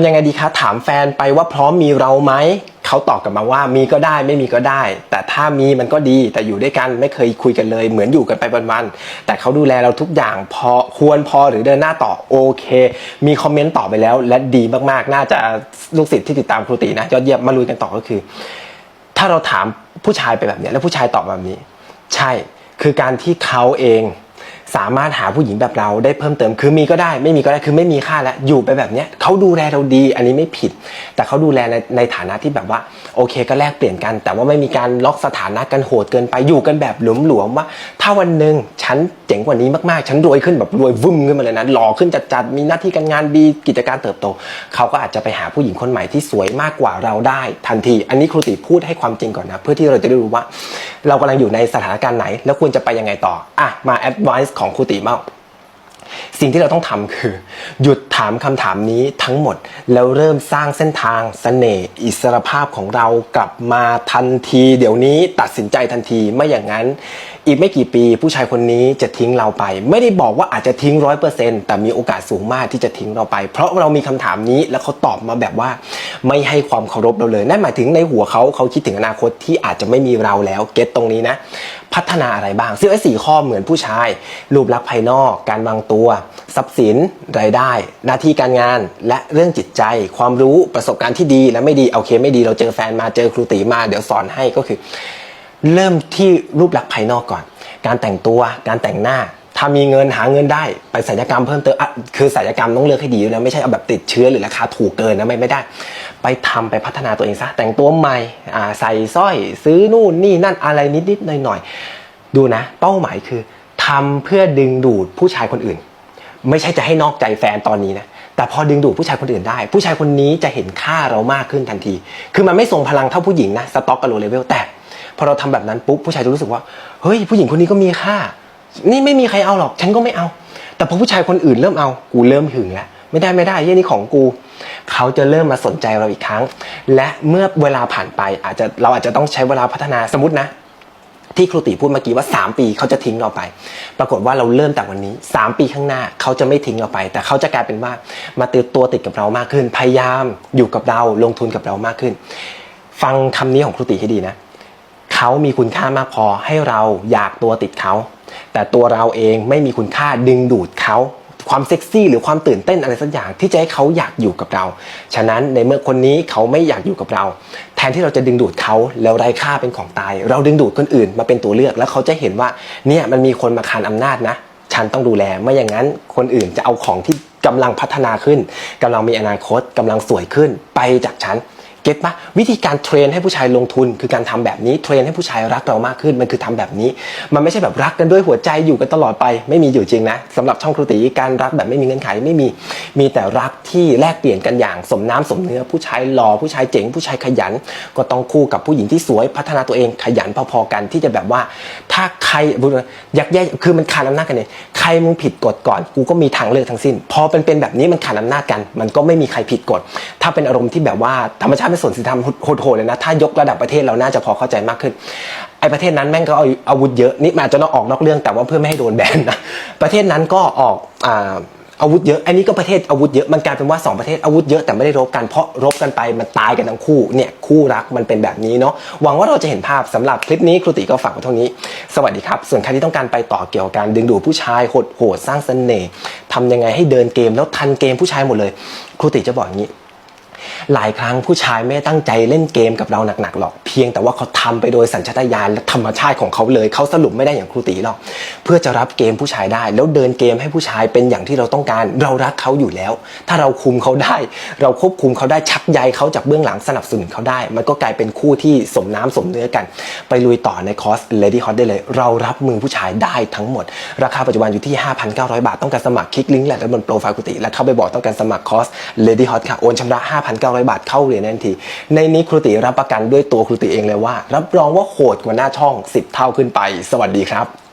ำยังไงดีคะ ถามแฟนไปว่าพร้อมมีเราไหม เขาตอบกลับมาว่ามีก็ได้ไม่มีก็ได้ แต่ถ้ามีมันก็ดีแต่อยู่ด้วยกันไม่เคยคุยกันเลย เหมือนอยู่กันไปวันๆแต่เขาดูแลเราทุกอย่างพอควรพอหรือเดินหน้าต่อโอเค มีคอมเมนต์ต่อไปแล้ว และดีมากๆ น่าจะลูกศิษย์ที่ติดตามครูตีนะยอดเยี่ยมมาลุยกันต่อก็คือ ถ้าเราถามผู้ชายไปแบบนี้แล้วผู้ชายตอบแบบนี้ ใช่คือการที่เขาเอง สามารถหาผู้หญิงแบบเราได้เพิ่มเติม คือมีก็ได้ไม่มีก็ได้คือไม่มีค่าแล้วอยู่ไปแบบเนี้ยเขาดูแลเราดีอันนี้ไม่ผิด แต่เขาดูแลในในฐานะที่แบบว่าโอเคก็แลกเปลี่ยนกัน แต่ว่าไม่มีการล็อกสถานะกันโหดเกินไปอยู่กันแบบหลวมๆว่า ถ้าวันหนึ่งฉันเจ๋งกว่านี้มากๆ ฉันรวยขึ้นแบบรวยวุ่มขึ้นมาเลยนะหล่อขึ้นจัดๆมีหน้าที่การงานดีกิจการเติบโต เขาก็อาจจะไปหาผู้หญิงคนใหม่ที่สวยมากกว่าเราได้ ทันที อันนี้ครูติพูดให้ความจริงก่อนนะ เพื่อที่เราจะได้รู้ว่า เรากำลังอยู่ในสถานการณ์ไหน แล้วควรจะไปยังไงต่ออะมา advice ของครูติมากสิ่งที่เราต้องทำคือ หยุดถามคำถามนี้ทั้งหมด แล้วเริ่มสร้างเส้นทางสเสน่ห์อิสรภาพของเรากลับมาทันที เดี๋ยวนี้ตัดสินใจทันทีไม่อย่างนั้น อีกไม่กี่ปีผู้ชายคนนี้จะทิ้งเราไป ไม่ได้บอกว่าอาจจะทิ้งร้อยเปอร์เซ็นต์แต่มีโอกาสสูงมากที่จะทิ้งเราไป เพราะเรามีคำถามนี้แล้วเขาตอบมาแบบว่า ไม่ให้ความเคารพเราเลยนั่นหมายถึงในหัวเขาเขาคิดถึงอนาคตที่อาจจะไม่มีเราแล้วเก็ตตรงนี้นะพัฒนาอะไรบ้าง ซึ่งไอ้สี่ข้อเหมือนผู้ชาย รูปลักษณ์ภายนอก การวางตัว ทรัพย์สิน รายได้ หน้าที่การงาน และเรื่องจิตใจ ความรู้ประสบการณ์ที่ดีและไม่ดีโอเคไม่ดีเราเจอแฟนมาเจอครูตีมาเดี๋ยวสอนให้ก็คือ เริ่มที่รูปลักษณ์ภายนอกก่อน การแต่งตัว การแต่งหน้า ถ้ามีเงินหาเงินได้ไปศัลยกรรมเพิ่มเติมอะคือศัลยกรรมต้องเลือกให้ดีนะไม่ใช่เอาแบบติดเชื้อหรือราคาถูกเกินนะไม่ไม่ได้ ไปทำไปพัฒนาตัวเองซะแต่งตัวใหม่อ่าใส่สร้อย ซื้อนู่นนี่นั่นอะไรนิดนิดหน่อยหน่อยๆดูนะ เป้าหมายคือทำเพื่อดึงดูดผู้ชายคนอื่น ไม่ใช่จะให้นอกใจแฟนตอนนี้นะแต่พอดึงดูดผู้ชายคนอื่นได้ ผู้ชายคนนี้จะเห็นค่าเรามากขึ้นทันที คือมันไม่ทรงพลังเท่าผู้หญิงนะสต็อกกับโลเลเวลแต่พอเราทำแบบนั้นปุ๊บผู้ชายจะรู้สึกว่าเฮ้ยผู้หญิงคนนี้ก็มีค่า นี่ไม่มีใครเอาหรอก ฉันก็ไม่เอา แต่พอผู้ชายคนอื่นเริ่มเอากูเริ่มหึงแล้วไม่ได้ไม่ได้เยี่ยนี่ของกู เขาจะเริ่มมาสนใจเราอีกครั้ง และเมื่อเวลาผ่านไปอาจจะเราอาจจะต้องใช้เวลาพัฒนาสมมตินะ ที่ครูติพูดเมื่อกี้ว่า 3 ปีเขาจะทิ้งเราไป ปรากฏว่าเราเริ่มแต่วันนี้ 3 ปีข้างหน้าเขาจะไม่ทิ้งเราไป แต่เขาจะกลายเป็นว่ามาติดตัวติดกับเรามากขึ้น พยายามอยู่กับเราลงทุนกับเรามากขึ้น ฟังคำนี้ของครูติให้ดีนะ เขามีคุณค่ามากพอให้เราอยากตัวติดเขา แต่ตัวเราเองไม่มีคุณค่าดึงดูดเขาความเซ็กซี่หรือความตื่นเต้นอะไรสักอย่างที่จะให้เขาอยากอยู่กับเรา ฉะนั้นในเมื่อคนนี้เขาไม่อยากอยู่กับเรา แทนที่เราจะดึงดูดเขาแล้วไร้ค่าเป็นของตาย เราดึงดูดคนอื่นมาเป็นตัวเลือก แล้วเขาจะเห็นว่าเนี่ยมันมีคนมาคานอำนาจนะ ฉันต้องดูแลไม่อย่างนั้นคนอื่นจะเอาของที่กำลังพัฒนาขึ้นกำลังมีอนาคตกำลังสวยขึ้นไปจากฉัน เก็ตปะวิธีการเทรนให้ผู้ชายลงทุน คือการทำแบบนี้เทรนให้ผู้ชายรักเรามากขึ้นมันคือทำแบบนี้ มันไม่ใช่แบบรักกันด้วยหัวใจอยู่กันตลอดไป ไม่มีอยู่จริงนะสำหรับช่องครูตีการรักแบบไม่มีเงื่อนไขไม่มีมีแต่รักที่แลกเปลี่ยนกันอย่างสมน้ำสมเนื้อผู้ชายหล่อผู้ชายเจ๋งผู้ชายขยัน ก็ต้องคู่กับผู้หญิงที่สวยพัฒนาตัวเองขยันพอๆกันที่จะแบบว่า ถ้าใครยักแย่คือมันขาดอำนาจกันเนี่ยใครมึงผิดกฎก่อนกูก็มีทางเลือกทั้งสิ้น พอเป็นเป็นแบบนี้มันขาดอำนาจกัน มันก็ไม่มีใครผิดกฎถ้าเป็นอารมณ์ที่แบบว่าธรรมชาติเป็นส่วนสิธรรมโหดๆเลยนะ ถ้ายกระดับประเทศเราน่าจะพอเข้าใจมากขึ้น ไอ้ประเทศนั้นแม่งก็เอาอาวุธเยอะ นี่มันอาจจะต้องออกนอกเรื่องแต่ว่าเพื่อไม่ให้โดนแบนนะ ประเทศนั้นก็ออกอ่าอาวุธเยอะอันนี้ก็ประเทศอาวุธเยอะ มันกลายเป็นว่าสองประเทศอาวุธเยอะแต่ไม่ได้รบกันเพราะรบกันไปมันตายกันทั้งคู่เนี่ยคู่รักมันเป็นแบบนี้เนาะหวังว่าเราจะเห็นภาพสำหรับคลิปนี้ครูติก็ฝากไว้เท่านี้ สวัสดีครับ ส่วนใครที่ต้องการไปต่อเกี่ยวกับการดึงดูดผู้ชายโหดโหดสร้างเสน่ห์ทำยังไงให้เดินเกมแล้วทันเกมผู้ชายหมดเลย ครูติจะบอกอย่างนี้ หลายครั้งผู้ชายไม่ตั้งใจเล่นเกมกับเราหนักๆหรอก เพียงแต่ว่าเขาทำไปโดยสัญชาตญาณและธรรมชาติของเขาเลยเขาสรุปไม่ได้อย่างครูตีหรอกเพื่อจะรับเกมผู้ชายได้ แล้วเดินเกมให้ผู้ชายเป็นอย่างที่เราต้องการ เรารักเขาอยู่แล้ว ถ้าเราคุมเขาได้ เราควบคุมเขาได้ชักใยเขาจากเบื้องหลังสนับสนุนเขาได้ มันก็กลายเป็นคู่ที่สมน้ำสมเนื้อกัน ไปลุยต่อในคอร์ส Lady Hot ได้เลย เรารับมือผู้ชายได้ทั้งหมด ราคาปัจจุบันอยู่ที่ 5,900 บาทต้องการสมัครคลิกลิงก์แหละแล้วบนโปรไฟล์กุฏิและเข้าไปบอกต้องการสมัครคอร์ส Lady Hot ค่ะโอนชำระ9,900 บาทเข้าเรียนทันที ในนี้ครูติรับประกันด้วยตัวครูติเองเลยว่า รับรองว่าโหดกว่าหน้าช่อง 10 เท่าขึ้นไป สวัสดีครับ